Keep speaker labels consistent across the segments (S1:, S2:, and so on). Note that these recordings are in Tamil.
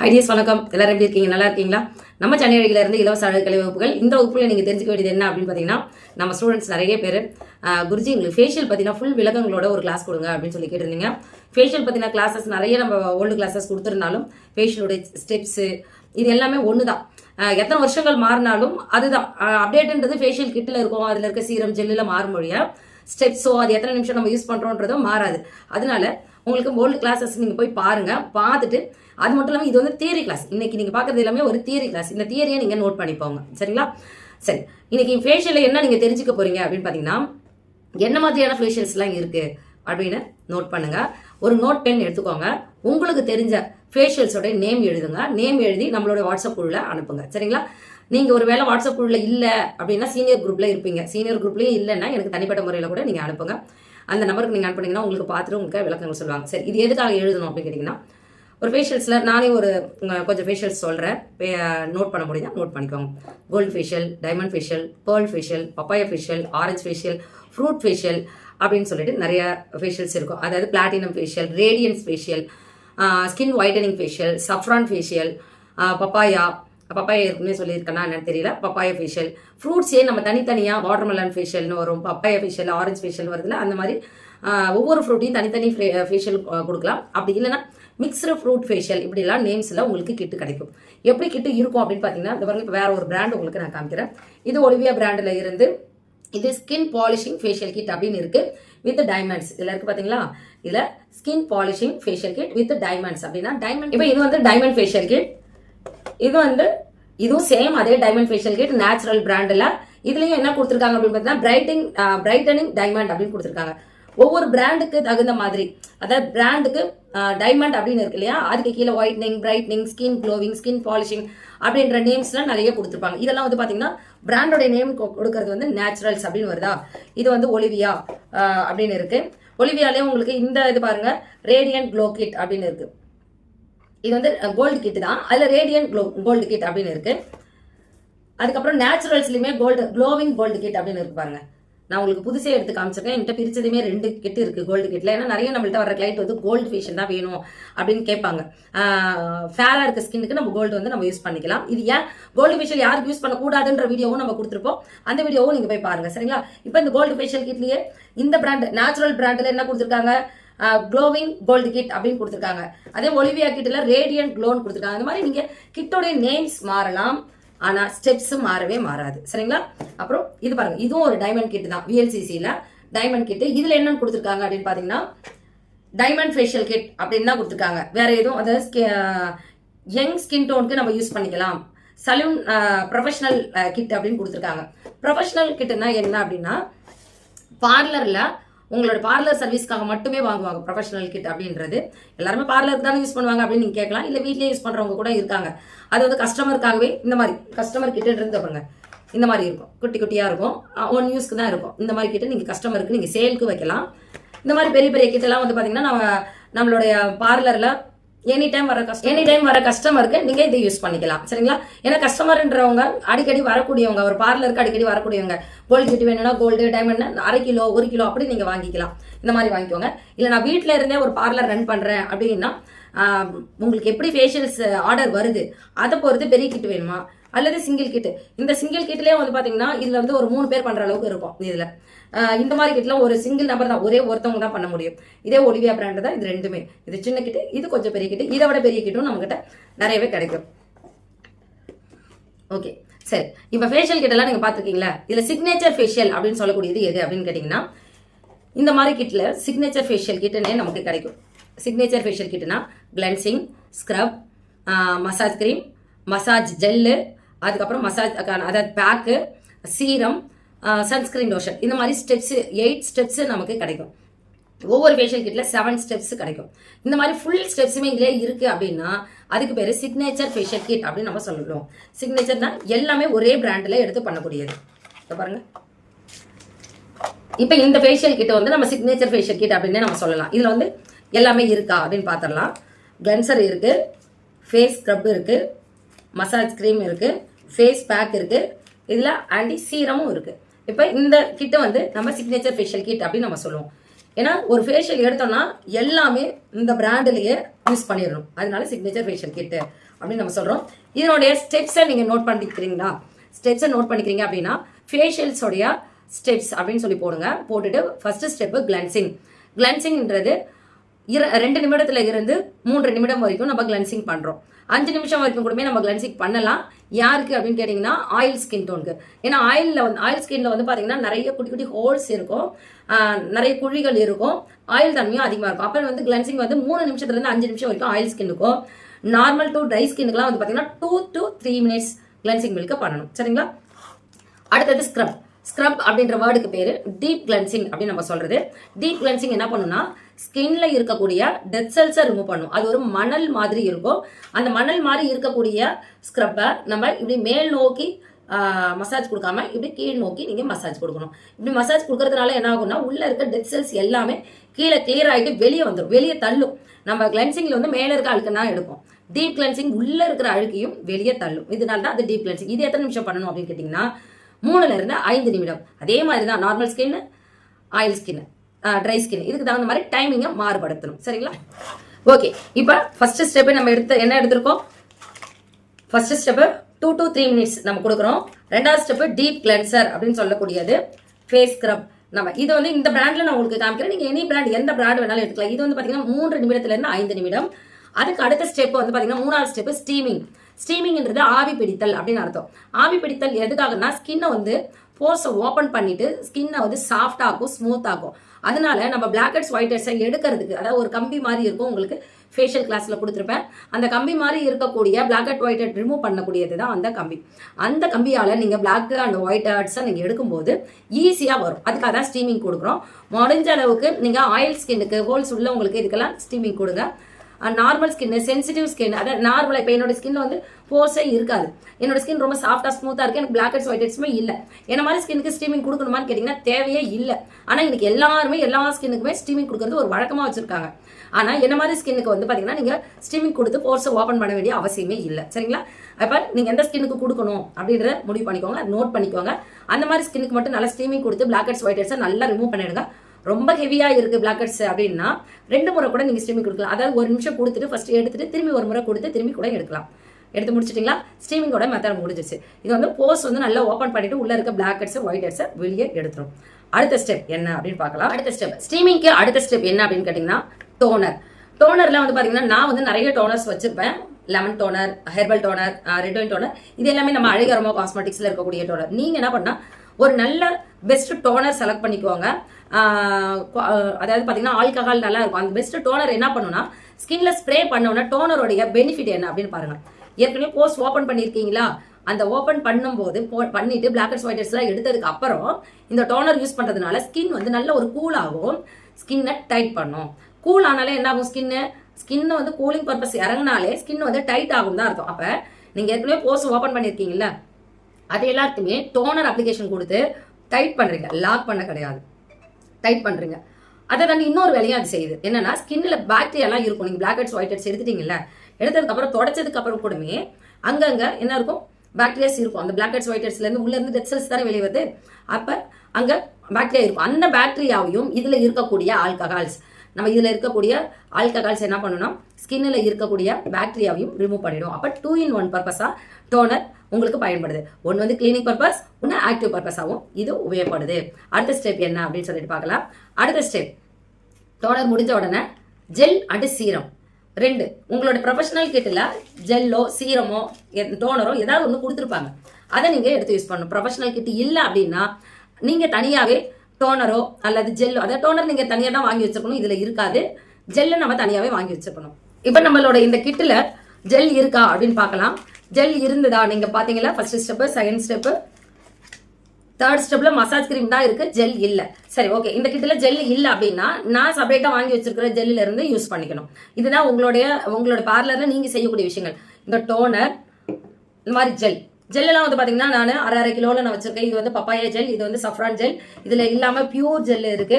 S1: ஹைடியஸ் வணக்கம் எல்லாரும் எப்படி இருக்கீங்க நல்லா இருக்கீங்களா நம்ம இருந்து இலவச கலை வகுப்புகள் இந்த வகுப்புல நீங்கள் தெரிஞ்சுக்க வேண்டியது என்ன அப்படின்னு பார்த்தீங்கன்னா நம்ம ஸ்டூடெண்ட்ஸ் நிறைய பேர் குருஜி எங்களுக்கு ஃபேஷியல் பாத்தீங்கன்னா ஃபுல் விளக்கங்களோட ஒரு கிளாஸ் கொடுங்க அப்படின்னு சொல்லி கேட்டிருந்தீங்க ஃபேஷியல் பாத்தீங்கன்னா கிளாஸஸ் நிறைய நம்ம ஓல்டு கிளாஸஸ் கொடுத்துருந்தாலும் ஃபேஷியலோட ஸ்டெப்ஸு இது எல்லாமே ஒன்று தான் எத்தனை வருஷங்கள் மாறினாலும் அதுதான் அப்டேட்ன்றது ஃபேஷியல் கிட்டில் இருக்கும் அதில் இருக்க சீரம் ஜெல்லில் மாறுமொழியாக ஸ்டெப்ஸோ அது எத்தனை நிமிஷம் நம்ம யூஸ் பண்ணுறோன்றதும் மாறாது அதனால உங்களுக்கு ஓல்டு கிளாஸஸ் நீங்கள் போய் பாருங்கள் பார்த்துட்டு அது மட்டும் இல்லாமல் இது வந்து தியரி கிளாஸ் இன்னைக்கு நீங்கள் பார்க்குறது எல்லாமே ஒரு தியரி கிளாஸ் இந்த தியரியை நீங்கள் நோட் பண்ணிப்போங்க சரிங்களா சரி இன்னைக்கு ஃபேஷியலில் என்ன நீங்கள் தெரிஞ்சுக்க போகிறீங்க அப்படின்னு பார்த்தீங்கன்னா என்ன மாதிரியான ஃபேஷியல்ஸ்லாம் இருக்குது அப்படின்னு நோட் பண்ணுங்கள் ஒரு நோட் பென் எடுத்துக்கோங்க உங்களுக்கு தெரிஞ்ச ஃபேஷியல்ஸோட நேம் எழுதுங்க நேம் எழுதி நம்மளோட வாட்ஸ்அப் குழுல அனுப்புங்க சரிங்களா நீங்கள் ஒரு வேளை வாட்ஸ்அப் குழுல இல்லை அப்படின்னா சீனியர் குரூப்ல இருப்பீங்க சீனியர் குரூப்லயே இல்லைன்னா எனக்கு தனிப்பட்ட முறையில் கூட நீங்கள் அனுப்புங்க அந்த நம்பருக்கு நீங்கள் அனுப்புனீங்கன்னா உங்களுக்கு பார்த்துட்டு உங்களுக்கு விளக்கங்கள் சொல்லுவாங்க சரி இது எதுக்காக எழுதணும் அப்படின்னு கேட்டிங்கன்னா ஒரு ஃபேஷியல்ஸில் நானே ஒரு கொஞ்சம் ஃபேஷியல்ஸ் சொல்கிறேன் நோட் பண்ண முடியுதா நோட் பண்ணிக்கோங்க gold facial diamond facial pearl facial papaya facial orange facial fruit facial அப்படின்னு சொல்லிட்டு நிறைய ஃபேஷியல்ஸ் இருக்கும் அதாவது platinum facial radiance facial skin whitening facial saffron facial papaya papaya இருக்குன்னு சொல்லியிருக்கேன்னா என்னன்னு தெரியல பப்பாயா ஃபேஷியல் ஃப்ரூட்ஸே நம்ம தனித்தனியாக வாட்டர்மெலன் ஃபேஷியல்னு வரும் பப்பாயா ஃபேஷியல் ஆரஞ்சு ஃபேஷியல் வருதுல அந்த மாதிரி ஒவ்வொரு ஃப்ரூட்டையும் தனித்தனி ஃபேஷியல் கொடுக்கலாம் அப்படி இல்லைன்னா மிக்ஸ்டு ஃப்ரூட் ஃபேஷியல் இப்படிலாம் நேம்ஸில் உங்களுக்கு கிட்டு கிடைக்கும் எப்படி கிட்டு இருக்கும் அப்படின்னு பார்த்தீங்கன்னா இந்த வேற ஒரு பிராண்ட் உங்களுக்கு நான் காமிக்கிறேன் இது ஒலிவியா பிராண்டில் இருந்து இது ஸ்கின் பாலிஷிங் ஃபேஷியல் கிட் அப்படின்னு இருக்குது வித் டைமண்ட்ஸ் இதில் இருக்குது பார்த்தீங்களா இதில் skin polishing facial kit with diamonds அப்படின்னா டைமண்ட் இப்போ இது வந்து டைமண்ட் ஃபேஷியல் கிட் இது வந்து இதுவும் சேம் அதே டைமண்ட் ஃபேஷியல் கிட் நேச்சுரல் பிராண்டில் இதுலேயும் என்ன கொடுத்துருக்காங்க அப்படின்னு பார்த்தீங்கன்னா பிரைட்டிங் பிரைட்டனிங் டைமண்ட் அப்படின்னு கொடுத்துருக்காங்க ஒவ்வொரு பிராண்டுக்கு தகுந்த மாதிரி அதாவது பிராண்டுக்கு டைமண்ட் அப்படின்னு இருக்கு இல்லையா அதுக்கு கீழே whitening brightening skin glowing skin polishing அப்படின்ற நேம்ஸ்லாம் நிறைய கொடுத்துருப்பாங்க இதெல்லாம் வந்து பார்த்தீங்கன்னா பிராண்டோட நேம் கொடுக்கறது வந்து நேச்சுரல்ஸ் அப்படின்னு வருதா இது வந்து ஒலிவியா அப்படின்னு இருக்கு ஒலிவியாலேயும் உங்களுக்கு இந்த இது பாருங்க ரேடியன்ட் க்ளோ கிட் அப்படின்னு இருக்கு இது வந்து கோல்டு கிட் தான் அதில் ரேடியன்ட் க்ளோ கோல்டு கிட் அப்படின்னு இருக்கு அதுக்கப்புறம் நேச்சுரல்ஸ்லையுமே கோல்டு க்ளோவிங் கோல்டு கிட் அப்படின்னு இருக்கு பாருங்க நான் உங்களுக்கு புதுசே எடுத்து காமிச்சிருக்கேன் என்கிட்ட பிரிச்சதுமே ரெண்டு கெட்டு இருக்குது கோல்டு கெட்ல ஏன்னா நிறைய நம்மள்கிட்ட வர கிளைண்ட் வந்து கோல்டு ஃபேஷன் தான் வேணும் அப்படின்னு கேட்பாங்க ஃபேரா இருக்க ஸ்கின்னுக்கு நம்ம கோல்டு வந்து நம்ம யூஸ் பண்ணிக்கலாம் இது ஏன் கோல்டு ஃபேஷியல் யாருக்கு யூஸ் பண்ணக்கூடாதுன்ற வீடியோவும் நம்ம கொடுத்துருப்போம் அந்த வீடியோவும் நீங்கள் போய் பாருங்கள் சரிங்களா இப்போ இந்த கோல்டு ஃபேஷியல் கிட்லயே இந்த பிராண்ட் நேச்சுரல் பிராண்டில் என்ன கொடுத்துருக்காங்க க்ளோவிங் கோல்டு கிட் அப்படின்னு கொடுத்துருக்காங்க அதே ஒலிவியா கிட்டில் ரேடியன்ட் க்ளோன் கொடுத்துருக்காங்க அந்த மாதிரி நீங்கள் கிட்டோடைய நேம்ஸ் மாறலாம் ஆனா ஸ்டெப்ஸ் மாறவே மாறாது சரிங்களா அப்புறம் இது பாருங்க இதுவும் ஒரு டைமண்ட் கிட் தான் விஎல்சிசியில் டைமண்ட் கிட் இதுல என்னன்னு கொடுத்துருக்காங்க அப்படின்னு பாத்தீங்கன்னா டைமண்ட் ஃபேஷியல் கிட் அப்படின்னு தான் கொடுத்துருக்காங்க வேற எதுவும் அதாவது யங் ஸ்கின் டோனுக்கு நம்ம யூஸ் பண்ணிக்கலாம் சலூன் ப்ரொஃபஷனல் கிட் அப்படின்னு கொடுத்துருக்காங்க ப்ரொஃபஷனல் கிட்னா என்ன அப்படின்னா பார்லரில் உங்களோட பார்லர் சர்வீஸ்க்காக மட்டுமே வாங்குவாங்க ப்ரொஃபஷனல் கிட் அப்படின்றது எல்லாருமே பார்லருக்கு தானே யூஸ் பண்ணுவாங்க அப்படின்னு நீங்கள் கேட்கலாம் இல்லை வீட்லயே யூஸ் பண்ணுறவங்க கூட இருக்காங்க அது வந்து கஸ்டமருக்காகவே இந்த மாதிரி கஸ்டமர் இருந்து பாருங்க இந்த மாதிரி இருக்கும் குட்டி குட்டியாக இருக்கும் ஒன் யூஸ்க்கு தான் இருக்கும் இந்த மாதிரி கிட்ட நீங்கள் கஸ்டமருக்கு நீங்கள் சேலுக்கு வைக்கலாம் இந்த மாதிரி பெரிய பெரிய கிட்டெல்லாம் வந்து பாத்தீங்கன்னா நம்ம நம்மளுடைய பார்லரில் எனி டைம் வர கஸ்டம் எனி டைம் வர கஸ்டமருக்கு நீங்கள் இதை யூஸ் பண்ணிக்கலாம் சரிங்களா ஏன்னா கஸ்டமர்ன்றவங்க அடிக்கடி வரக்கூடியவங்க ஒரு பார்லருக்கு அடிக்கடி வரக்கூடியவங்க கோல்டு செட்டு வேணும்னா கோல்டு டைமண்ட்னா அரை கிலோ ஒரு கிலோ அப்படி நீங்கள் வாங்கிக்கலாம் இந்த மாதிரி வாங்கிக்கோங்க இல்லை நான் வீட்டில் இருந்தே ஒரு பார்லர் ரன் பண்ணுறேன் அப்படின்னா உங்களுக்கு எப்படி ஃபேஷியல்ஸ் ஆர்டர் வருது அதை பொறுத்து பெரிய கிட் வேணுமா அல்லது சிங்கிள் கிட்டு இந்த சிங்கிள் கிட்லேயே வந்து பார்த்தீங்கன்னா இதில் வந்து ஒரு மூணு பேர் பண்ணுற அளவுக்கு இருக்கும் இதில் இந்த மாதிரி கிட்ல ஒரு சிங்கிள் நம்பர் தான் ஒரே ஒருத்தவங்க தான் பண்ண முடியும் இதே ஒலிவியா பிராண்ட் தான் இது ரெண்டுமே இது சின்ன கிட்டு இது கொஞ்சம் பெரிய கிட்டு இதை விட பெரிய கிட்டும் நம்மக்கிட்ட நிறையவே கிடைக்கும் ஓகே சரி இப்போ ஃபேஷியல் எல்லாம் நீங்கள் பார்த்துருக்கீங்களா இதில் சிக்னேச்சர் ஃபேஷியல் அப்படின்னு சொல்லக்கூடியது எது அப்படின்னு கேட்டிங்கன்னா இந்த மாதிரி கிட்டில் சிக்னேச்சர் ஃபேஷியல் கிட்டுனே நமக்கு கிடைக்கும் சிக்னேச்சர் ஃபேஷியல் கிட்டுனா cleansing scrub massage cream massage gel அதுக்கப்புறம் மசாஜ் அதாவது பேக்கு சீரம் சன்ஸ்கிரீன் லோஷன் இந்த மாதிரி ஸ்டெப்ஸு எயிட் ஸ்டெப்ஸு நமக்கு கிடைக்கும் ஒவ்வொரு ஃபேஷியல் கிட்டில் செவன் ஸ்டெப்ஸ் கிடைக்கும் இந்த மாதிரி ஃபுல் ஸ்டெப்ஸுமே இதிலே இருக்குது அப்படின்னா அதுக்கு பேர் சிக்னேச்சர் ஃபேஷியல் கிட் அப்படின்னு நம்ம சொல்லுவோம் சிக்னேச்சர்னா எல்லாமே ஒரே பிராண்டில் எடுத்து பண்ணக்கூடியது பாருங்கள் இப்போ இந்த ஃபேஷியல் கிட்ட வந்து நம்ம சிக்னேச்சர் ஃபேஷியல் கிட் அப்படின்னு நம்ம சொல்லலாம் இதில் வந்து எல்லாமே இருக்கா அப்படின்னு பார்த்துடலாம் கிளன்சர் இருக்குது ஃபேஸ் ஸ்க்ரப் இருக்குது மசாஜ் க்ரீம் இருக்குது ஃபேஸ் பேக் இருக்குது இதில் ஆன்டி சீரமும் இருக்குது இப்போ இந்த கிட்ட வந்து நம்ம சிக்னேச்சர் ஃபேஷியல் கிட் அப்படின்னு நம்ம சொல்லுவோம் ஏன்னா ஒரு ஃபேஷியல் எடுத்தோம்னா எல்லாமே இந்த பிராண்ட்லயே யூஸ் பண்ணிடணும் அதனால சிக்னேச்சர் ஃபேஷியல் கிட் அப்படின்னு நம்ம சொல்கிறோம் இதனுடைய ஸ்டெப்ஸை நீங்கள் நோட் பண்ணிக்கிறீங்களா ஸ்டெப்ஸை நோட் பண்ணிக்கிறீங்க அப்படின்னா ஃபேஷியல்ஸோடைய ஸ்டெப்ஸ் அப்படின்னு சொல்லி போடுங்க போட்டுட்டு ஃபர்ஸ்ட் ஸ்டெப்பு கிளன்சிங் கிளன்சிங்ன்றது ரெண்டு நிமிடத்தில் இருந்து மூன்று நிமிடம் வரைக்கும் நம்ம கிளென்சிங் பண்ணுறோம் அஞ்சு நிமிஷம் வரைக்கும் கூட நம்ம கிளென்சிங் பண்ணலாம் யாருக்கு அப்படின்னு கேட்டீங்கன்னா ஆயில் ஸ்கின் டோனுக்கு ஏன்னா ஆயிலில் வந்து ஆயில் ஸ்கின்ல வந்து பாத்தீங்கன்னா நிறைய குட்டி குட்டி ஹோல்ஸ் இருக்கும் நிறைய குழிகள் இருக்கும் ஆயில் தன்மையும் அதிகமாக இருக்கும் அப்புறம் வந்து கிளென்சிங் வந்து மூணு நிமிஷத்துலேருந்து அஞ்சு நிமிஷம் வரைக்கும் ஆயில் ஸ்கின்னுக்கும் நார்மல் டு ட்ரை ஸ்கின்னுக்குலாம் வந்து பாத்தீங்கன்னா two to three minutes cleansing milk பண்ணணும் சரிங்களா அடுத்தது ஸ்க்ரப் ஸ்க்ரப் அப்படின்ற வேர்டுக்கு பேர் டீப் கிளென்சிங் அப்படின்னு நம்ம சொல்கிறது டீப் கிளென்சிங் என்ன பண்ணுன்னா ஸ்கின்ல இருக்கக்கூடிய டெத் செல்ஸை ரிமூவ் பண்ணும் அது ஒரு மணல் மாதிரி இருக்கும் அந்த மணல் மாதிரி இருக்கக்கூடிய ஸ்க்ரப்பை நம்ம இப்படி மேல் நோக்கி மசாஜ் கொடுக்காம இப்படி கீழ் நோக்கி நீங்கள் மசாஜ் கொடுக்கணும் இப்படி மசாஜ் கொடுக்கறதுனால என்ன ஆகும்னா உள்ளே இருக்க டெத் செல்ஸ் எல்லாமே கீழே கிளியர் ஆகிட்டு வெளியே வந்துடும் வெளியே தள்ளும் நம்ம கிளென்சிங்ல வந்து மேலே இருக்க அழுக்குன்னா எடுக்கும் டீப் கிளென்சிங் உள்ளே இருக்கிற அழுக்கையும் வெளியே தள்ளும் இதனால தான் அது டீப் கிளென்சிங் இது எத்தனை நிமிஷம் பண்ணணும் அப்படின்னு கேட்டிங்கன்னா மூணுலேருந்து ஐந்து நிமிடம் அதே மாதிரி தான் normal skin oil skin dry skin இதுக்கு தகுந்த மாதிரி டைமிங்கை மாறுபடுத்தணும் சரிங்களா ஓகே இப்போ ஃபர்ஸ்ட் ஸ்டெப் நம்ம எடுத்து என்ன எடுத்திருக்கோம் first step two to three minutes நம்ம கொடுக்குறோம் ரெண்டாவது ஸ்டெப்பு டீப் கிளென்சர் அப்படின்னு சொல்லக்கூடியது ஃபேஸ் ஸ்க்ரப் நம்ம இது வந்து இந்த பிராண்டில் நான் உங்களுக்கு காமிக்கிறேன் நீங்கள் எனி பிராண்ட் எந்த பிராண்ட் வேணாலும் எடுக்கலாம் இது வந்து பார்த்தீங்கன்னா மூன்று நிமிடத்துலேருந்து ஐந்து நிமிடம் அதுக்கு அடுத்த ஸ்டெப் வந்து பார்த்தீங்கன்னா மூணாவது ஸ்டெப்பு ஸ்டீமிங் ஸ்டீமிங்ன்றது ஆவி பிடித்தல் அப்படின்னு அர்த்தம் ஆவி பிடித்தல் எதுக்காகனா ஸ்கின்னை வந்து ஃபோர்ஸை ஓப்பன் பண்ணிட்டு ஸ்கின்னை வந்து சாஃப்ட் ஆகும் ஸ்மூத் ஆகும் அதனால நம்ம பிளாக் ஹெட்ஸ் ஒயிட் ஹெட்ஸை எடுக்கிறதுக்கு அதாவது ஒரு கம்பி மாதிரி இருக்கும் உங்களுக்கு ஃபேஷியல் கிளாஸில் கொடுத்துருப்பேன் அந்த கம்பி மாதிரி இருக்கக்கூடிய blackhead whitehead remove பண்ணக்கூடியது தான் அந்த கம்பி அந்த கம்பியால் நீங்கள் பிளாக் அண்ட் ஒயிட் ஹெட்ஸை நீங்கள் எடுக்கும்போது ஈஸியாக வரும் அதுக்காக தான் ஸ்டீமிங் கொடுக்குறோம் முடிஞ்ச அளவுக்கு நீங்கள் ஆயில் ஸ்கின்னுக்கு ஹோல்ஸ் உள்ள உங்களுக்கு இதுக்கெல்லாம் ஸ்டீமிங் கொடுங்க நார்மல் ஸ்கின் சென்சிட்டிவ் ஸ்கின் அதாவது நார்மலாக இப்போ என்னோட ஸ்கின்ல வந்து ஃபோர்ஸே இருக்காது என்னோட ஸ்கின் ரொம்ப சாஃப்டாக ஸ்மூத்தாக இருக்குது எனக்கு பிளாக் ஹெட்ஸ் ஒயிட் ஹெட்ஸுமே இல்லை என்ன மாதிரி ஸ்கினுக்கு ஸ்டீமிங் கொடுக்கணுமான்னு கேட்டிங்கன்னா தேவையே இல்லை ஆனால் இன்னைக்கு எல்லாருமே எல்லா ஸ்கின்னுக்குமே ஸ்டீமிங் கொடுக்கறது ஒரு வழக்கமாக வச்சுருக்காங்க ஆனால் என்ன மாதிரி ஸ்கின்னுக்கு வந்து பார்த்தீங்கன்னா நீங்கள் ஸ்டீமிங் கொடுத்து ஃபோர்ஸை ஓப்பன் பண்ண வேண்டிய அவசியமே இல்லை சரிங்களா அப்போ நீங்கள் எந்த ஸ்கின்னுக்கு கொடுக்கணும் அப்படின்ற முடிவு பண்ணிக்கோங்க நோட் பண்ணிக்கோங்க அந்த மாதிரி ஸ்கின்னுக்கு மட்டும் நல்லா ஸ்டீமிங் கொடுத்து பிளாக் ஹெட்ஸ் ஒயிட் ஹெட்ஸை நல்லா ரிமூவ் பண்ணிடுங்க ரொம்ப ஹெவியாக இருக்குது பிளாக்கெட்ஸ் அப்படின்னா ரெண்டு முறை கூட நீங்கள் ஸ்டீமிங் கொடுக்கலாம் அதாவது ஒரு நிமிஷம் கொடுத்துட்டு ஃபஸ்ட்டு எடுத்துட்டு திரும்பி ஒரு முறை கொடுத்து திரும்பி கூட எடுக்கலாம் எடுத்து முடிச்சிட்டிங்களா கூட மெத்தட் முடிஞ்சிச்சு இது வந்து போஸ்ட் வந்து நல்லா ஓப்பன் பண்ணிட்டு உள்ள இருக்க பிளாக் ஹெட்ஸ் ஒயிட் ஹெட்ஸை வெளியே எடுத்துரும் அடுத்த ஸ்டெப் என்ன அப்படின்னு பார்க்கலாம் அடுத்த ஸ்டெப் ஸ்ட்ரீமிங்க்கு அடுத்த ஸ்டெப் என்ன அப்படின்னு கேட்டிங்கன்னா டோனர் டோனர்ல வந்து பார்த்தீங்கன்னா நான் வந்து நிறைய டோனர்ஸ் வச்சிருப்பேன் lemon toner herbal toner red wine toner இது எல்லாமே நம்ம அழகரமா காஸ்மெட்டிக்ஸில் இருக்கக்கூடிய டோனர் நீங்கள் என்ன பண்ணால் ஒரு நல்ல பெஸ்ட் டோனர் செலக்ட் பண்ணிக்கோங்க அதாவது பார்த்தீங்கன்னா ஆல்கஹால் நல்லா இருக்கும் அந்த பெஸ்ட் டோனர் என்ன பண்ணுன்னா ஸ்கின்ல ஸ்ப்ரே பண்ணோன்னா டோனருடைய பெனிஃபிட் என்ன அப்படின்னு பாருங்க ஏற்கனவே போஸ்ட் ஓப்பன் பண்ணியிருக்கீங்களா அந்த ஓப்பன் பண்ணும்போது பண்ணிட்டு பிளாக் அண்ட் ஒயிட்டர்ஸ்லாம் எடுத்ததுக்கு அப்புறம் இந்த டோனர் யூஸ் பண்ணுறதுனால ஸ்கின் வந்து நல்ல ஒரு கூல் ஆகும் ஸ்கின்னை டைட் பண்ணும் கூல் ஆனாலே என்ன ஆகும் ஸ்கின்னு ஸ்கின் வந்து கூலிங் பர்பஸ் இறங்கினாலே ஸ்கின் வந்து டைட் ஆகும் தான் அர்த்தம் அப்போ நீங்கள் ஏற்கனவே போஸ்ட் ஓப்பன் பண்ணியிருக்கீங்களா அது எல்லாத்துக்குமே டோனர் அப்ளிகேஷன் கொடுத்து டைட் பண்ணுறீங்க லாக் பண்ண கிடையாது டைட் பண்ணுறீங்க அதை நாங்கள் இன்னொரு வேலையும் அது செய்யுது என்னன்னா ஸ்கின்ல பாக்டீரியாலாம் இருக்கும் நீங்கள் பிளாக் ஹெட்ஸ் ஒயிட் ஹெட்ஸ் எடுத்துட்டீங்கல்ல எடுத்ததுக்கப்புறம் தொடச்சதுக்கப்புறம் கூடமே அங்கங்கே என்ன இருக்கும் பாக்டீரியாஸ் இருக்கும் அந்த பிளாக் ஹெட்ஸ் ஒயிட் ஹெட்ஸ்லேருந்து உள்ளேருந்து டெட் செல்ஸ் தானே வெளியே வருது அப்போ அங்கே பாக்டீரியா இருக்கும் அந்த பாக்டீரியாவையும் இதில் இருக்கக்கூடிய ஆல்கஹால்ஸ் நம்ம இதில் இருக்கக்கூடிய ஆல்கஹால்ஸ் என்ன பண்ணணும் ஸ்கின்னில் இருக்கக்கூடிய பாக்டீரியாவையும் ரிமூவ் பண்ணிடும் அப்போ டூ இன் ஒன் பர்பஸாக டோனர் உங்களுக்கு பயன்படுது ஒன்று வந்து கிளீனிங் பர்பஸ் ஒன்று ஆக்டிவ் பர்பஸாகவும் இது உபயோகப்படுது அடுத்த ஸ்டெப் என்ன அப்படின்னு சொல்லிட்டு பார்க்கலாம் அடுத்த ஸ்டெப் டோனர் முடிஞ்ச உடனே ஜெல் அண்டு சீரம் ரெண்டு உங்களோட ப்ரொஃபஷனல் கிட்டில் ஜெல்லோ சீரமோ டோனரோ ஏதாவது ஒன்று கொடுத்துருப்பாங்க அதை நீங்கள் எடுத்து யூஸ் பண்ணணும் ப்ரொஃபஷனல் கிட்டு இல்லை அப்படின்னா நீங்கள் தனியாகவே டோனரோ அல்லது ஜெல்லோ அதாவது டோனர் நீங்கள் தனியாக தான் வாங்கி வச்சுக்கணும் இதில் இருக்காது ஜெல்லை நம்ம தனியாகவே வாங்கி வச்சுக்கணும் இப்போ நம்மளோட இந்த கிட்டில் ஜெல் இருக்கா அப்படின்னு பார்க்கலாம் ஜெல் இருந்ததா நீங்க பாத்தீங்களா first step second step third ஸ்டெப்ல மசாஜ் கிரீம் தான் இருக்கு ஜெல் இல்ல சரி ஓகே இந்த கிட்ட ஜெல் இல்ல அப்படின்னா நான் சப்ரேட்டா வாங்கி வச்சிருக்கிற ஜெல்ல இருந்து யூஸ் பண்ணிக்கணும் இதுதான் உங்களுடைய உங்களோட பார்லர்ல நீங்க செய்யக்கூடிய விஷயங்கள் இந்த டோனர் இந்த மாதிரி ஜெல் எல்லாம் வந்து பார்த்தீங்கன்னா நான் அரை அரை கிலோவில் நான் வச்சிருக்கேன் இது வந்து பப்பாயா ஜெல் இது வந்து சஃப்ரான் ஜெல் இதில் இல்லாமல் பியூர் ஜெல் இருக்கு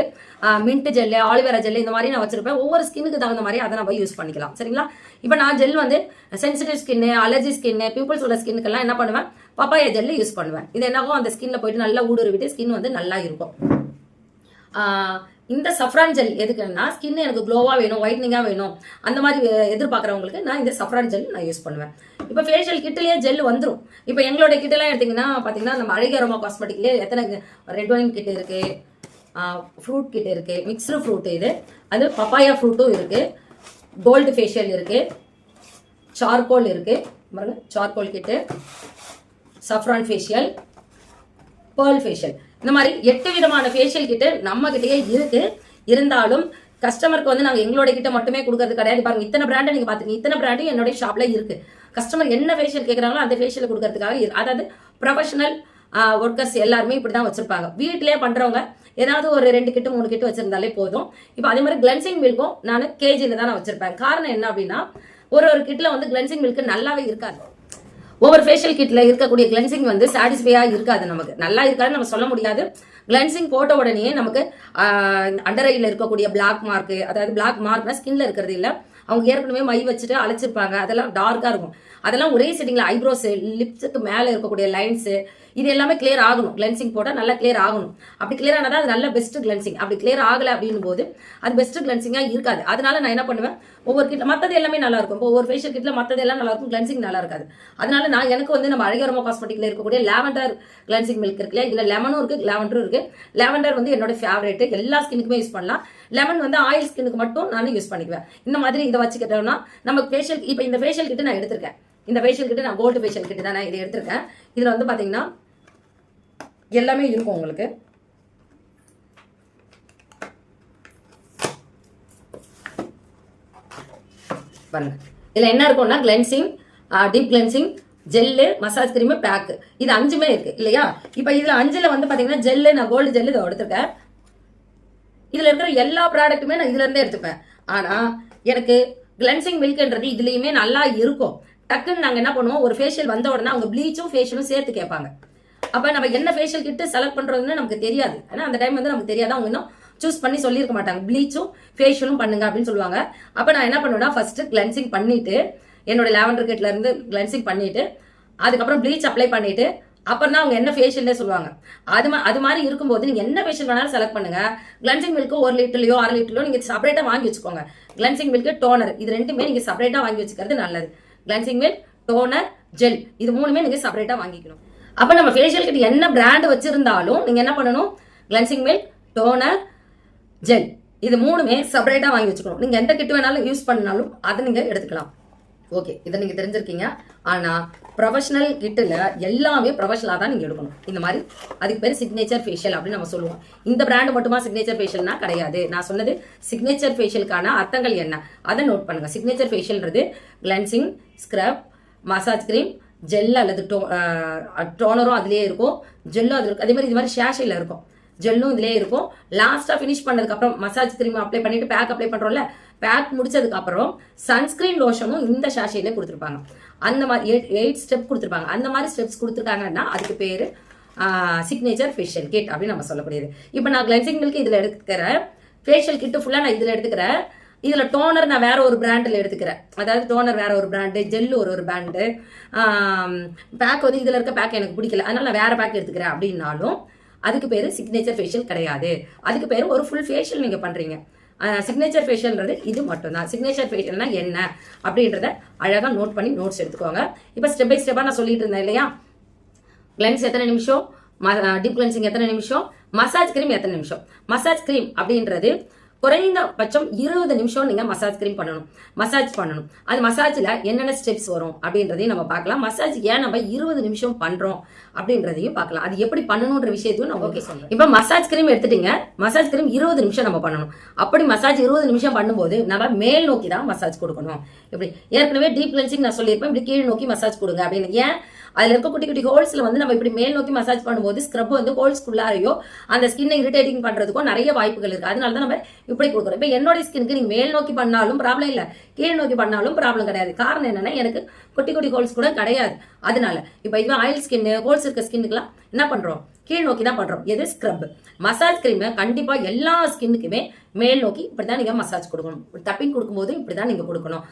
S1: மின்ட் ஜெல்லு ஆலிவேரா ஜெல் இந்த மாதிரி நான் வச்சிருப்பேன் ஒவ்வொரு ஸ்கின்னுக்கு தகுந்த மாதிரி அதை நம்ம யூஸ் பண்ணிக்கலாம் சரிங்களா இப்போ நான் ஜெல் வந்து sensitive skin allergy skin peoples உள்ள ஸ்கின்னுக்கெல்லாம் என்ன பண்ணுவேன் பப்பாயா ஜெல்லு யூஸ் பண்ணுவேன் இது என்னவோ அந்த ஸ்கின்ல போயிட்டு நல்லா ஊடுருவிட்டு ஸ்கின் வந்து நல்லா இருக்கும் இந்த சஃப்ரான் ஜெல் எதுக்குன்னா ஸ்கின் எனக்கு க்ளோவாக வேணும் ஒயிட்னிங்காக வேணும் அந்த மாதிரி எதிர்பார்க்குறவங்களுக்கு நான் இந்த சஃப்ரான் ஜெல் நான் யூஸ் பண்ணுவேன் இப்போ ஃபேஷியல் கிட்டிலேயே ஜெல் வந்துடும் இப்போ எங்களோட கிட்டலாம் எடுத்திங்கன்னா பார்த்தீங்கன்னா நம்ம அழகியரோமா காஸ்மெட்டிக்லேயே எத்தனை ரெட் ஒயின் கிட்டு இருக்குது ஃப்ரூட் கிட்டு இருக்குது மிக்சடு ஃப்ரூட் இது அது பப்பாயா ஃப்ரூட்டும் இருக்குது கோல்டு ஃபேஷியல் இருக்குது சார்கோல் இருக்குது பாருங்க charcoal kit saffron facial pearl facial இந்த மாதிரி எட்டு விதமான ஃபேஷியல் கிட்டு நம்மக்கிட்டேயே இருக்குது இருந்தாலும் கஸ்டமருக்கு வந்து நாங்கள் எங்களோட கிட்ட மட்டுமே கொடுக்கறது கிடையாது பாருங்க இத்தனை பிராண்டை நீங்கள் பார்த்துக்கங்க இத்தனை பிராண்டும் என்னுடைய ஷாப்பில் இருக்குது கஸ்டமர் என்ன ஃபேஷியல் கேட்குறாங்களோ அந்த ஃபேஷியல் கொடுக்கறதுக்காக அதாவது ப்ரொஃபஷனல் ஒர்க்கர்ஸ் எல்லாருமே இப்படி தான் வச்சுருப்பாங்க பண்றவங்க பண்ணுறவங்க ஏதாவது ஒரு ரெண்டு கிட்ட மூணு கிட்ட வச்சிருந்தாலே போதும் இப்போ அதே மாதிரி கிளென்சிங் மில்க்கும் நான் கேஜியில் தான் நான் வச்சிருப்பேன் காரணம் என்ன அப்படின்னா ஒரு ஒரு கிட்ல வந்து கிளென்சிங் மில்க் நல்லாவே இருக்காது ஒவ்வொரு ஃபேஷியல் கிட்ல இருக்கக்கூடிய கிளென்சிங் வந்து சாட்டிஸ்ஃபையாக இருக்காது நமக்கு நல்லா இருக்காதுன்னு நம்ம சொல்ல முடியாது கிளென்சிங் போட்ட உடனே நமக்கு அண்டர் ஐயில் இருக்கக்கூடிய பிளாக் மார்க் அதாவது பிளாக் மார்க்னா ஸ்கின்ல இருக்கிறது இல்லை அவங்க ஏற்கனவே மை வச்சுட்டு அழைச்சிருப்பாங்க அதெல்லாம் டார்க்காக இருக்கும் அதெல்லாம் ஒரே செட்டிங்கில் ஐப்ரோஸு லிப்ஸுக்கு மேலே இருக்கக்கூடிய லைன்ஸு இது எல்லாமே கிளியர் ஆகணும் கிளென்சிங் போட்டால் நல்லா கிளியர் ஆகணும் அப்படி கிளியர் ஆனால் அது நல்ல பெஸ்ட் கிளென்சிங் அப்படி கிளியர் ஆகலை அப்படின்னு போது அது பெஸ்ட் கிளென்சிங்காக இருக்காது அதனால நான் என்ன பண்ணுவேன் ஒவ்வொரு கிட்ட மற்றது எல்லாமே நல்லா இருக்கும் இப்போ ஒவ்வொரு ஃபேஷியல் கிட்டில் மற்றது எல்லாம் நல்லா இருக்கும் கிளென்சிங் நல்லா இருக்காது அதனால நான் எனக்கு வந்து நம்ம அழகரமோ காஸ்மெட்டிக்கில் இருக்கக்கூடிய லேவண்டர் கிளென்சிங் மில்க் இல்லையா இதில் லெமனும் இருக்குது லேவண்டரும் இருக்குது லேவண்டர் வந்து என்னோட ஃபேவரேட் எல்லா ஸ்கின்னுக்குமே யூஸ் பண்ணலாம் லெமன் வந்து ஆயில் ஸ்கின்னுக்கு மட்டும் நான் யூஸ் பண்ணிக்குவேன் இந்த மாதிரி இதை வச்சுக்கிட்டோம்னா நம்ம ஃபேஷியல் இப்போ இந்த ஃபேஷியல் கிட்ட நான் எடுத்திருக்கேன் இந்த ஃபேஷியல் கிட்ட நான் கோல்டு ஃபேஷியல் கிட்ட தான் நான் இதை எடுத்திருக்கேன் இதில் வந்து பார்த்தீங்கன்னா எல்லாமே இருக்கும் உங்களுக்கு பாருங்க இதில் என்ன இருக்கும்னா cleansing deep cleansing gel massage cream pack இது அஞ்சுமே இருக்குது இல்லையா இப்போ இதில் அஞ்சில் வந்து பார்த்தீங்கன்னா ஜெல்லு நான் கோல்டு ஜெல்லு இதை எடுத்திருக்கேன் இதில் இருக்கிற எல்லா ப்ராடக்ட்டுமே நான் இதுலேருந்தே எடுத்துப்பேன் ஆனால் எனக்கு கிளென்சிங் மில்க்ன்றது இதுலேயுமே நல்லா இருக்கும் டக்குன்னு நாங்கள் என்ன பண்ணுவோம் ஒரு ஃபேஷியல் வந்த உடனே அவங்க ப்ளீச்சும் ஃபேஷியலும் சேர்த்து கேட்பாங்க அப்போ நம்ம என்ன ஃபேஷியல் கிட்டு செலக்ட் பண்ணுறதுன்னு நமக்கு தெரியாது ஏன்னா அந்த டைம் வந்து நமக்கு தெரியாது அவங்க இன்னும் சூஸ் பண்ணி சொல்லியிருக்க மாட்டாங்க ப்ளீச்சும் ஃபேஷியலும் பண்ணுங்க அப்படின்னு சொல்லுவாங்க அப்போ நான் என்ன பண்ணுவேன்னா ஃபர்ஸ்ட் கிளென்சிங் பண்ணிவிட்டு என்னோட கேட்ல இருந்து கிளென்சிங் பண்ணிவிட்டு அதுக்கப்புறம் ப்ளீச் அப்ளை பண்ணிவிட்டு அப்புறம் தான் அவங்க என்ன ஃபேஷியல்னே சொல்லுவாங்க அது அது மாதிரி இருக்கும்போது நீங்கள் என்ன ஃபேஷியல் வேணாலும் செலக்ட் பண்ணுங்க கிளென்சிங் மில்க்கு ஒரு லிட்டர்லயோ அரை லிட்டர்லயோ நீங்கள் செப்பரேட்டா வாங்கி வச்சுக்கோங்க கிளென்சிங் மில்க்கு டோனர் இது ரெண்டுமே நீங்கள் செப்பரேட்டாக வாங்கி வச்சுக்கிறது நல்லது கிளென்சிங் மில்க் டோனர் ஜெல் இது மூணுமே நீங்கள் செப்பரேட்டாக வாங்கிக்கணும் அப்போ நம்ம ஃபேஷியல் கிட் என்ன பிராண்ட் வச்சுருந்தாலும் நீங்கள் என்ன பண்ணணும் கிளன்சிங் மில்க் டோனர் ஜெல் இது மூணுமே செப்பரேட்டாக வாங்கி வச்சுக்கணும் நீங்கள் எந்த கிட் வேணாலும் யூஸ் பண்ணாலும் அதை நீங்கள் எடுத்துக்கலாம் ஓகே இதை நீங்கள் தெரிஞ்சிருக்கீங்க ஆனால் ப்ரொஃபஷனல் கிட்டில் எல்லாமே ப்ரொஃபஷனலாக தான் நீங்கள் எடுக்கணும் இந்த மாதிரி அதுக்கு பேர் சிக்னேச்சர் ஃபேஷியல் அப்படின்னு நம்ம சொல்லுவோம் இந்த பிராண்டு மட்டுமா சிக்னேச்சர் ஃபேஷியல்னா கிடையாது நான் சொன்னது சிக்னேச்சர் ஃபேஷியலுக்கான அர்த்தங்கள் என்ன அதை நோட் பண்ணுங்கள் சிக்னேச்சர் ஃபேஷியல்ன்றது cleansing scrub massage cream gel அல்லது டோ டோனரும் அதுலேயே இருக்கும் ஜெல்லும் அதில் இருக்கும் அதே மாதிரி இது மாதிரி ஷேஷையில் இருக்கும் ஜெல்லும் இதுலேயே இருக்கும் லாஸ்ட்டாக ஃபினிஷ் பண்ணதுக்கப்புறம் மசாஜ் கிரீம் அப்ளை பண்ணிட்டு பேக் அப்ளை பண்ணுறோம்ல பேக் முடிச்சதுக்கப்புறம் சன்ஸ்கிரீன் லோஷனும் இந்த ஷாஷையிலே கொடுத்துருப்பாங்க அந்த மாதிரி எயிட் ஸ்டெப் கொடுத்துருப்பாங்க அந்த மாதிரி ஸ்டெப்ஸ் கொடுத்துருக்காங்கன்னா அதுக்கு பேர் சிக்னேச்சர் ஃபேஷியல் கிட் அப்படின்னு நம்ம சொல்லக்கூடியது இப்போ நான் கிளென்சிங் மில்க் இதில் எடுத்துக்கிறேன் ஃபேஷியல் கிட்டு ஃபுல்லாக நான் இதில் எடுத்துக்கிறேன் இதில் டோனர் நான் வேற ஒரு பிராண்டில் எடுத்துக்கிறேன் அதாவது டோனர் வேற ஒரு பிராண்டு ஜெல்லு ஒரு ஒரு பிராண்டு பேக் வந்து இதில் இருக்க பேக் எனக்கு பிடிக்கல அதனால நான் வேற பேக் எடுத்துக்கிறேன் அப்படின்னாலும் அதுக்கு பேர் சிக்னேச்சர் ஃபேஷியல் கிடையாது அதுக்கு பேர் ஒரு ஃபுல் ஃபேஷியல் நீங்கள் பண்ணுறீங்க சிக்னேச்சர் ஃபேஷியல்ன்றது இது மட்டும்தான் சிக்னேச்சர் ஃபேஷியல்னா என்ன அப்படின்றத அழகாக நோட் பண்ணி நோட்ஸ் எடுத்துக்கோங்க இப்போ ஸ்டெப் பை ஸ்டெப்பாக நான் சொல்லிட்டு இருந்தேன் இல்லையா கிளென்ஸ் எத்தனை நிமிஷம் டீப் கிளென்சிங் எத்தனை நிமிஷம் மசாஜ் கிரீம் எத்தனை நிமிஷம் மசாஜ் கிரீம் அப்படின்றது குறைந்தபட்சம் இருபது நிமிஷம் நீங்கள் மசாஜ் கிரீம் பண்ணணும் மசாஜ் பண்ணணும் அது மசாஜில் என்னென்ன ஸ்டெப்ஸ் வரும் அப்படின்றதையும் நம்ம பார்க்கலாம் மசாஜ் ஏன் நம்ம இருபது நிமிஷம் பண்ணுறோம் அப்படின்றதையும் பார்க்கலாம் அது எப்படி பண்ணணுன்ற விஷயத்தையும் நம்ம ஓகே சொல்லுங்கள் இப்போ மசாஜ் கிரீம் எடுத்துட்டீங்க மசாஜ் கிரீம் இருபது நிமிஷம் நம்ம பண்ணணும் அப்படி மசாஜ் இருபது நிமிஷம் பண்ணும்போது நம்ம மேல் நோக்கி தான் மசாஜ் கொடுக்கணும் இப்படி ஏற்கனவே டீப் கிளென்சிங் நான் சொல்லியிருப்பேன் இப்படி கீழ் நோக்கி மசாஜ் கொடுங்க அப்படின்னு ஏன் அதில் இருக்க குட்டி குட்டி ஹோல்ஸ்ல வந்து நம்ம இப்படி மேல் நோக்கி மசாஜ் பண்ணும்போது ஸ்க்ரப் வந்து ஹோல்ஸ்குள்ளாரையோ அந்த ஸ்கின்னை இரிட்டேட்டிங் பண்ணுறதுக்கும் நிறைய வாய்ப்புகள் இருக்குது அதனால தான் நம்ம இப்படி கொடுக்குறோம் இப்போ என்னோட ஸ்கின்க்கு நீங்க மேல் நோக்கி பண்ணாலும் ப்ராப்ளம் இல்லை கீழ் நோக்கி பண்ணாலும் ப்ராப்ளம் கிடையாது காரணம் என்னன்னா எனக்கு குட்டி குட்டி ஹோல்ஸ் கூட கிடையாது அதனால இப்போ இதுவே ஆயில் ஸ்கின்னு ஹோல்ஸ் இருக்க ஸ்கின்னுக்குலாம் என்ன பண்ணுறோம் கீழ் நோக்கி தான் பண்ணுறோம் எது ஸ்க்ரப் மசாஜ் கிரீம் கண்டிப்பாக எல்லா ஸ்கின்னுக்குமே மேல் நோக்கி இப்படி தான் நீங்கள் மசாஜ் கொடுக்கணும் தப்பிங் கொடுக்கும்போது இப்படி தான் நீங்கள் கொடுக்கணும்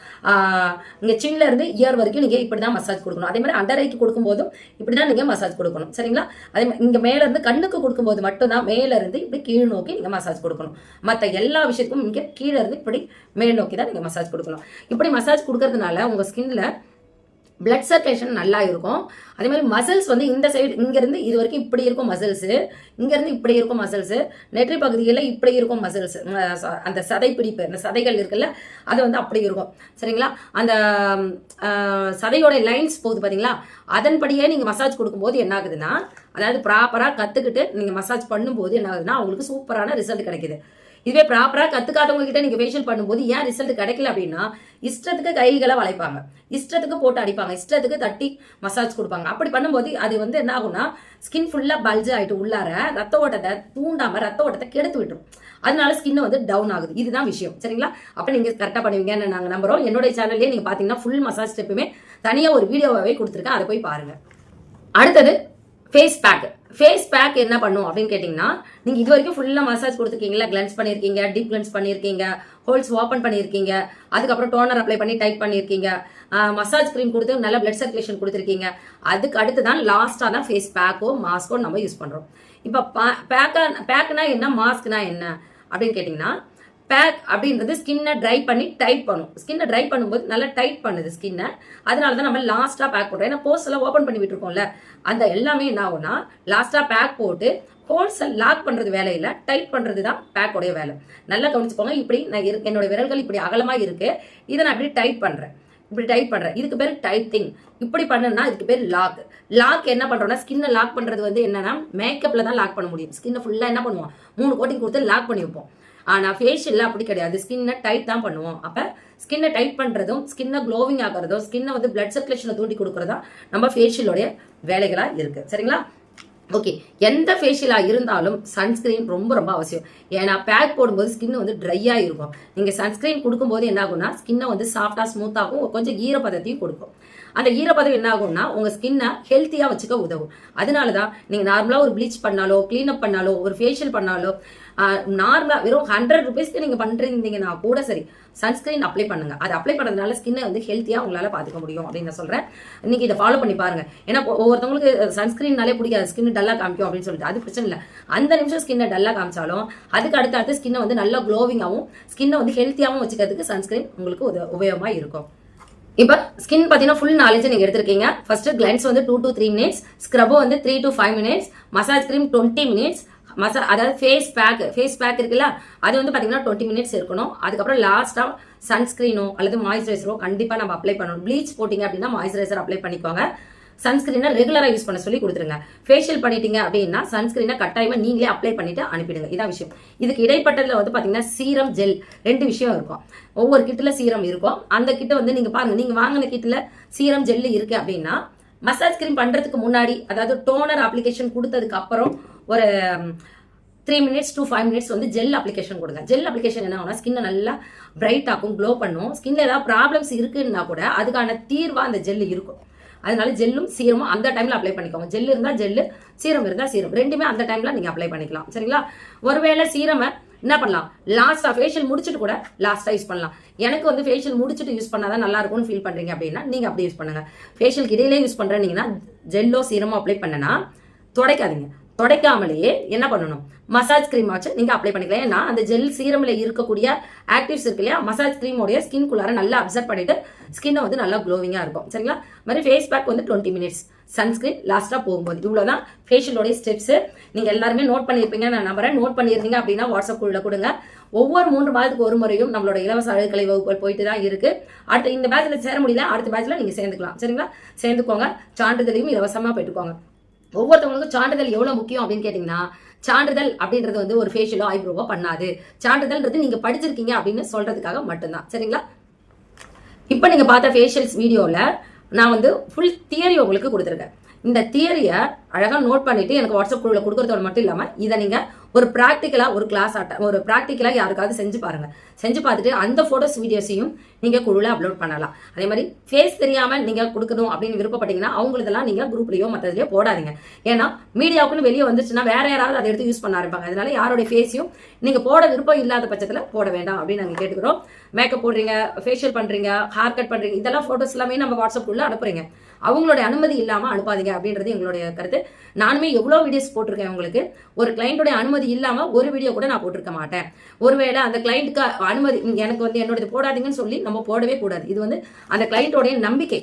S1: இங்கே சின்ன இருந்து இயர் வரைக்கும் நீங்கள் இப்படி தான் மசாஜ் கொடுக்கணும் அதே மாதிரி அண்டர் ஐக்கு கொடுக்கும்போதும் இப்படி தான் நீங்கள் மசாஜ் கொடுக்கணும் சரிங்களா அதே மாதிரி இங்கே மேலேருந்து கண்ணுக்கு கொடுக்கும்போது மட்டும்தான் மேலேருந்து இப்படி கீழ் நோக்கி நீங்கள் மசாஜ் கொடுக்கணும் மற்ற எல்லா விஷயத்துக்கும் இங்கே கீழே இருந்து இப்படி மேல் நோக்கி தான் நீங்கள் மசாஜ் கொடுக்கணும் இப்படி மசாஜ் கொடுக்கறதுனால உங்கள் ஸ்கின்ல பிளட் சர்க்குலேஷன் நல்லா இருக்கும் அதே மாதிரி மசில்ஸ் வந்து இந்த சைடு இங்கேருந்து இது வரைக்கும் இப்படி இருக்கும் மசில்ஸு இங்கேருந்து இப்படி இருக்கும் மசில்ஸு நெற்றி பகுதியில் இப்படி இருக்கும் மசில்ஸ் அந்த சதை பிடிப்பு அந்த சதைகள் இருக்குல்ல அது வந்து அப்படி இருக்கும் சரிங்களா அந்த சதையோட லைன்ஸ் போகுது பார்த்தீங்களா அதன்படியே நீங்கள் மசாஜ் கொடுக்கும்போது என்ன ஆகுதுன்னா அதாவது ப்ராப்பராக கற்றுக்கிட்டு நீங்கள் மசாஜ் பண்ணும்போது என்ன ஆகுதுன்னா அவங்களுக்கு சூப்பரான ரிசல்ட் கிடைக்கிது இதுவே ப்ராப்பராக கற்றுக்காதவங்க கிட்ட நீங்கள் ஃபேஷியல் பண்ணும்போது ஏன் ரிசல்ட் கிடைக்கல அப்படின்னா இஷ்டத்துக்கு கைகளை வளைப்பாங்க இஷ்டத்துக்கு போட்டு அடிப்பாங்க இஷ்டத்துக்கு தட்டி மசாஜ் கொடுப்பாங்க அப்படி பண்ணும்போது அது வந்து என்ன ஆகும்னா ஸ்கின் ஃபுல்லாக பல்ஜ் ஆகிட்டு உள்ளார ரத்த ஓட்டத்தை தூண்டாமல் ரத்த ஓட்டத்தை கெடுத்து விட்டுரும் அதனால ஸ்கின் வந்து டவுன் ஆகுது இதுதான் விஷயம் சரிங்களா அப்போ நீங்கள் கரெக்டாக பண்ணுவீங்கன்னு நாங்கள் நம்புறோம் என்னுடைய சேனல்லேயே நீங்கள் பார்த்தீங்கன்னா ஃபுல் மசாஜ் ஸ்டெப்புமே தனியாக ஒரு வீடியோவாகவே கொடுத்துருக்கேன் அதை போய் பாருங்கள் அடுத்தது ஃபேஸ் பேக் ஃபேஸ் பேக் என்ன பண்ணும் அப்படின்னு கேட்டிங்கன்னா நீங்கள் இது வரைக்கும் ஃபுல்லாக மசாஜ் கொடுத்துருக்கீங்களா கிளன்ஸ் பண்ணியிருக்கீங்க டீப் கிளன்ஸ் பண்ணியிருக்கீங்க ஹோல்ஸ் ஓப்பன் பண்ணியிருக்கீங்க அதுக்கப்புறம் டோனர் அப்ளை பண்ணி டைட் பண்ணியிருக்கீங்க மசாஜ் க்ரீம் கொடுத்து நல்ல பிளட் சர்க்குலேஷன் கொடுத்துருக்கீங்க அதுக்கு அடுத்து தான் லாஸ்ட்டாக தான் ஃபேஸ் பேக்கோ மாஸ்க்கோ நம்ம யூஸ் பண்ணுறோம் இப்போ பேக்கா பேக்குனா என்ன மாஸ்க்னா என்ன அப்படின்னு கேட்டிங்கன்னா பேக் அப்படின்றது ஸ்கின்னை ட்ரை பண்ணி டைட் பண்ணும் ஸ்கின்னை ட்ரை பண்ணும்போது நல்லா டைட் பண்ணுது ஸ்கின்னை அதனால தான் நம்ம லாஸ்ட்டாக பேக் போடுறோம் ஏன்னா போர்ஸ் எல்லாம் ஓப்பன் பண்ணி விட்டுருக்கோம்ல அந்த எல்லாமே என்ன ஆகும்னா லாஸ்ட்டாக பேக் போட்டு ஹோல்ஸை லாக் பண்ணுறது வேலையில் டைட் பண்ணுறது தான் பேக்கோடைய வேலை நல்லா கவனிச்சுப்போங்க இப்படி நான் இரு என்னோட விரல்கள் இப்படி அகலமாக இருக்குது இதை நான் இப்படி டைட் பண்ணுறேன் இப்படி டைட் பண்ணுறேன் இதுக்கு பேர் டைட்டிங் இப்படி பண்ணுன்னா இதுக்கு பேர் லாக் லாக் என்ன பண்ணுறோன்னா ஸ்கின்னை லாக் பண்ணுறது வந்து என்னன்னா மேக்கப்பில் தான் லாக் பண்ண முடியும் ஸ்கின்னை ஃபுல்லாக என்ன பண்ணுவோம் மூணு கோட்டிங் கொடுத்து லாக் பண்ணி வைப்போம் ஆனால் ஃபேஷியலில் அப்படி கிடையாது ஸ்கின்னை டைட் தான் பண்ணுவோம் அப்போ ஸ்கின்னை டைட் பண்ணுறதும் ஸ்கின்னை க்ளோவிங் ஆகிறதும் ஸ்கின்னை வந்து பிளட் சர்க்குலேஷனை தூண்டி கொடுக்குறதா நம்ம ஃபேஷியலோடைய வேலைகளாக இருக்குது சரிங்களா ஓகே எந்த ஃபேஷியலாக இருந்தாலும் சன்ஸ்கிரீன் ரொம்ப ரொம்ப அவசியம் ஏன்னா பேக் போடும்போது ஸ்கின் வந்து ட்ரையாக இருக்கும் நீங்கள் சன்ஸ்கிரீன் கொடுக்கும்போது என்ன ஆகும்னா ஸ்கின்னை வந்து சாஃப்டாக ஸ்மூத்தாகவும் கொஞ்சம் ஈரப்பதத்தையும் கொடுக்கும் அந்த ஈரப்பதம் என்ன ஆகும்னா உங்கள் ஸ்கின்னை ஹெல்த்தியாக வச்சுக்க உதவும் அதனால தான் நீங்கள் நார்மலாக ஒரு ப்ளீச் பண்ணாலோ க்ளீனப் பண்ணாலோ ஒரு ஃபேஷியல் பண்ணாலோ நார்மலாக வெறும் ஹண்ட்ரட் ருபீஸ்க்கு நீங்கள் பண்ணுறீங்கன்னா கூட சரி சன்ஸ்கிரீன் அப்ளை பண்ணுங்க அது அப்ளை பண்ணுறதுனால ஸ்கின்னை வந்து ஹெல்த்தியாக உங்களால் பார்த்துக்க முடியும் அப்படின்னு நான் சொல்கிறேன் இன்றைக்கி இதை ஃபாலோ பண்ணி பாருங்க ஏன்னா ஒவ்வொருத்தவங்களுக்கு சன்ஸ்கிரீன்னாலே பிடிக்காது ஸ்கின் டல்லாக காமிக்கும் அப்படின்னு சொல்லிட்டு அது பிரச்சனை இல்லை அந்த நிமிஷம் ஸ்கின்னை டல்லாக காமிச்சாலும் அதுக்கு அடுத்த அடுத்து ஸ்கின்னை வந்து நல்லா க்ளோவிங்காகவும் ஸ்கின்னை வந்து ஹெல்த்தியாகவும் வச்சுக்கிறதுக்கு சன்ஸ்கிரீன் உங்களுக்கு உத உபயோகமாக இருக்கும் இப்போ ஸ்கின் பார்த்தீங்கன்னா ஃபுல் நாலேஜ் நீங்கள் எடுத்திருக்கீங்க ஃபர்ஸ்ட் கிளைன்ஸ் வந்து two to three minutes scrub வந்து three to five minutes massage cream twenty minutes மசா அதாவது ஃபேஸ் பேக் ஃபேஸ் பேக் இருக்குல்ல அது வந்து பார்த்தீங்கன்னா டுவெண்ட்டி மினிட்ஸ் இருக்கணும் அதுக்கப்புறம் லாஸ்ட்டாக சன்ஸ்க்ரீனோ அல்லது மாய்ஸ்சரைசரோ கண்டிப்பாக நம்ம அப்ளை பண்ணணும் ப்ளீச் போட்டிங்க அப்படின்னா மாய்ஸ்சரைசர் அப்ளை பண்ணிக்கோங்க சன்ஸ்கிரீனை ரெகுலராக யூஸ் பண்ண சொல்லி கொடுத்துருங்க ஃபேஷியல் பண்ணிட்டீங்க அப்படின்னா சன்ஸ்கிரீனை கட்டாயமாக நீங்களே அப்ளை பண்ணிட்டு அனுப்பிடுங்க இதான் விஷயம் இதுக்கு இடைப்பட்டதில் வந்து பார்த்தீங்கன்னா சீரம் ஜெல் ரெண்டு விஷயம் இருக்கும் ஒவ்வொரு கிட்டில் சீரம் இருக்கும் அந்த கிட்ட வந்து நீங்கள் பாருங்கள் நீங்கள் வாங்கின கிட்டில் சீரம் ஜெல்லு இருக்குது அப்படின்னா மசாஜ் கிரீம் பண்ணுறதுக்கு முன்னாடி அதாவது டோனர் அப்ளிகேஷன் கொடுத்ததுக்கு அப்புறம் ஒரு three minutes to five minutes வந்து ஜெல் அப்ளிகேஷன் கொடுங்க ஜெல் அப்ளிகேஷன் என்ன ஆகும்னா ஸ்கின்னை நல்லா பிரைட் ஆகும் க்ளோ பண்ணும் ஸ்கின்ல ஏதாவது ப்ராப்ளம்ஸ் இருக்குன்னா கூட அதுக்கான தீர்வாக அந்த ஜெல் இருக்கும் அதனால ஜெல்லும் சீரமும் அந்த டைமில் அப்ளை பண்ணிக்கோங்க ஜெல் இருந்தால் ஜெல்லு சீரம் இருந்தால் சீரம் ரெண்டுமே அந்த டைமில் நீங்கள் அப்ளை பண்ணிக்கலாம் சரிங்களா ஒருவேளை சீரமை என்ன பண்ணலாம் லாஸ்ட்டாக ஃபேஷியல் முடிச்சுட்டு கூட லாஸ்ட்டாக யூஸ் பண்ணலாம் எனக்கு வந்து ஃபேஷியல் முடிச்சுட்டு யூஸ் பண்ணாதான் நல்லா இருக்கும்னு ஃபீல் பண்ணுறீங்க அப்படின்னா நீங்கள் அப்படி யூஸ் பண்ணுங்கள் ஃபேஷியல் இடையிலே யூஸ் நீங்கன்னா ஜெல்லோ சீரமோ அப்ளை பண்ணனா தொடக்காதீங்க துடைக்காமலேயே என்ன பண்ணணும் மசாஜ் கிரீம் ஆச்சு நீங்கள் அப்ளை பண்ணிக்கலாம் ஏன்னா அந்த ஜெல் சீரமில் இருக்கக்கூடிய ஆக்டிவ்ஸ் இருக்கு இல்லையா மசாஜ் கிரீமோடைய ஸ்கின் குள்ளார நல்லா அப்சர்வ் பண்ணிட்டு ஸ்கின்னை வந்து நல்லா க்ளோவிங்கா இருக்கும் சரிங்களா மாதிரி ஃபேஸ் பேக் வந்து டுவெண்ட்டி மினிட்ஸ் சன்ஸ்கிரீன் லாஸ்ட்டாக போகும்போது இவ்வளோ தான் ஃபேஷியலோடைய ஸ்டெப்ஸ் நீங்கள் எல்லாருமே நோட் பண்ணிருப்பீங்க நான் நம்புறேன் நோட் பண்ணிருந்தீங்க அப்படின்னா வாட்ஸ்அப் உள்ள கொடுங்க ஒவ்வொரு மூன்று மாதத்துக்கு ஒரு முறையும் நம்மளோட இலவச அழகுக்கலை வகுப்புகள் போயிட்டு தான் இருக்கு அடுத்த இந்த பேட்சில் சேர முடியல அடுத்த பேட்சில் நீங்கள் சேர்ந்துக்கலாம் சரிங்களா சேர்ந்துக்கோங்க சான்றிதழையும் இலவசமாக போயிட்டுக்கோங்க ஒவ்வொருத்தவங்களுக்கும் சான்றிதழ் எவ்வளோ முக்கியம் அப்படின்னு கேட்டிங்கன்னா சான்றிதழ் அப்படின்றது வந்து ஒரு ஃபேஷியலோ ஐப்ரோவோ பண்ணாது சான்றிதழ்ன்றது நீங்கள் படிச்சிருக்கீங்க அப்படின்னு சொல்கிறதுக்காக மட்டும்தான் சரிங்களா இப்போ நீங்கள் பார்த்த ஃபேஷியல்ஸ் வீடியோவில் நான் வந்து ஃபுல் தியரி உங்களுக்கு கொடுத்துருக்கேன் இந்த தியரியை அழகாக நோட் பண்ணிவிட்டு எனக்கு வாட்ஸ்அப் குழுவில் கொடுக்குறதோட மட்டும் இல்லாமல் இதை நீங்கள் ஒரு ப்ராக்டிக்கலாக ஒரு கிளாஸ் ஆட்ட ஒரு ப்ராக்டிக்கலாக யாருக்காவது செஞ்சு பாருங்கள் செஞ்சு பார்த்துட்டு அந்த ஃபோட்டோஸ் வீடியோஸையும் நீங்கள் குழுவில் அப்லோட் பண்ணலாம் அதே மாதிரி ஃபேஸ் தெரியாமல் நீங்கள் கொடுக்கணும் அப்படின்னு விருப்பப்பட்டீங்கன்னா அவங்களுதெல்லாம் நீங்கள் குரூப்லேயோ மற்றதுலயோ போடாதீங்க ஏன்னா மீடியாவுக்குன்னு வெளியே வந்துச்சுன்னா வேற யாராவது அதை எடுத்து யூஸ் பண்ண ஆரம்பிப்பாங்க அதனால யாரோடைய ஃபேஸையும் நீங்கள் போட விருப்பம் இல்லாத பட்சத்தில் போட வேண்டாம் அப்படின்னு நாங்கள் கேட்டுக்கிறோம் மேக்கப் போடுறீங்க ஃபேஷியல் பண்ணுறீங்க ஹேர் கட் பண்ணுறீங்க இதெல்லாம் ஃபோட்டோஸ் எல்லாமே நம்ம வாட்ஸ்அப் குள்ள அனுப்புறீங்க அவங்களோட அனுமதி இல்லாமல் அனுப்பாதீங்க அப்படின்றது எங்களுடைய கருத்து நானுமே எவ்வளோ வீடியோஸ் போட்டிருக்கேன் உங்களுக்கு ஒரு கிளைண்ட்டுடைய அனுமதி இல்லாமல் ஒரு வீடியோ கூட நான் போட்டிருக்க மாட்டேன் ஒருவேளை அந்த கிளைண்ட்டுக்கு அனுமதி எனக்கு வந்து என்னோடது போடாதீங்கன்னு சொல்லி நம்ம போடவே கூடாது இது வந்து அந்த கிளைண்ட்டோடைய நம்பிக்கை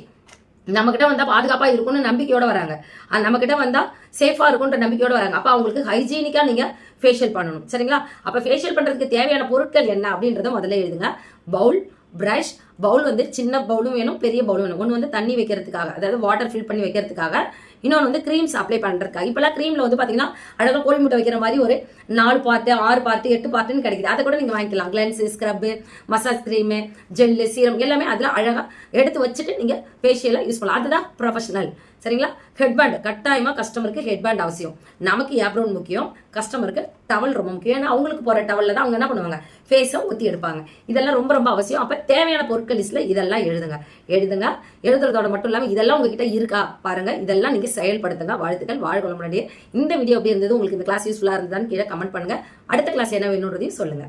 S1: நம்மகிட்ட வந்தால் பாதுகாப்பாக இருக்கும்னு நம்பிக்கையோட வராங்க அது நம்மக்கிட்ட வந்தால் சேஃபாக இருக்குன்ற நம்பிக்கையோட வராங்க அப்போ அவங்களுக்கு ஹைஜீனிக்காக நீங்கள் ஃபேஷியல் பண்ணணும் சரிங்களா அப்போ ஃபேஷியல் பண்ணுறதுக்கு தேவையான பொருட்கள் என்ன அப்படின்றத முதல்ல எழுதுங்க பவுல் ப்ரஷ் பவுல் வந்து சின்ன பவுலும் வேணும் பெரிய பவுலும் வேணும் ஒன்று வந்து தண்ணி வைக்கிறதுக்காக அதாவது வாட்டர் ஃபில் பண்ணி வைக்கிறதுக்காக இன்னொன்று வந்து க்ரீம்ஸ் அப்ளை பண்ணுறதுக்காக இப்போலாம் க்ரீமில் வந்து பார்த்தீங்கன்னா அழகாக கோழி முட்டை வைக்கிற மாதிரி ஒரு நாலு பார்த்து ஆறு பார்த்து எட்டு பார்த்துன்னு கிடைக்குது அதை கூட நீங்கள் வாங்கிக்கலாம் cleanse scrub massage cream gel serum எல்லாமே அதில் அழகாக எடுத்து வச்சுட்டு நீங்கள் ஃபேஷியலாக யூஸ் பண்ணலாம் அதுதான் ப்ரொஃபஷனல் சரிங்களா ஹெட்பேண்ட் கட்டாயமாக கஸ்டமருக்கு ஹெட்பேண்ட் அவசியம் நமக்கு ஏப்ரோன் முக்கியம் கஸ்டமருக்கு டவல் ரொம்ப முக்கியம் ஏன்னா அவங்களுக்கு போகிற டவலில் தான் அவங்க என்ன பண்ணுவாங்க ஃபேஸை ஊற்றி எடுப்பாங்க இதெல்லாம் ரொம்ப ரொம்ப அவசியம் அப்போ தேவையான பொருட்கள் லிஸ்ட்ல இதெல்லாம் எழுதுங்க எழுதுங்க எழுதுறதோட மட்டும் இல்லாமல் இதெல்லாம் உங்ககிட்ட இருக்கா பாருங்க இதெல்லாம் நீங்கள் செயல்படுத்துங்க வாழ்த்துக்கள் வாழ்க்கை முன்னாடியே இந்த வீடியோ எப்படி இருந்தது உங்களுக்கு இந்த கிளாஸ் யூஸ்ஃபுல்லாக இருந்ததான்னு கீழே கமெண்ட் பண்ணுங்க அடுத்த கிளாஸ் என்ன வேணுன்றதையும் சொல்லுங்கள்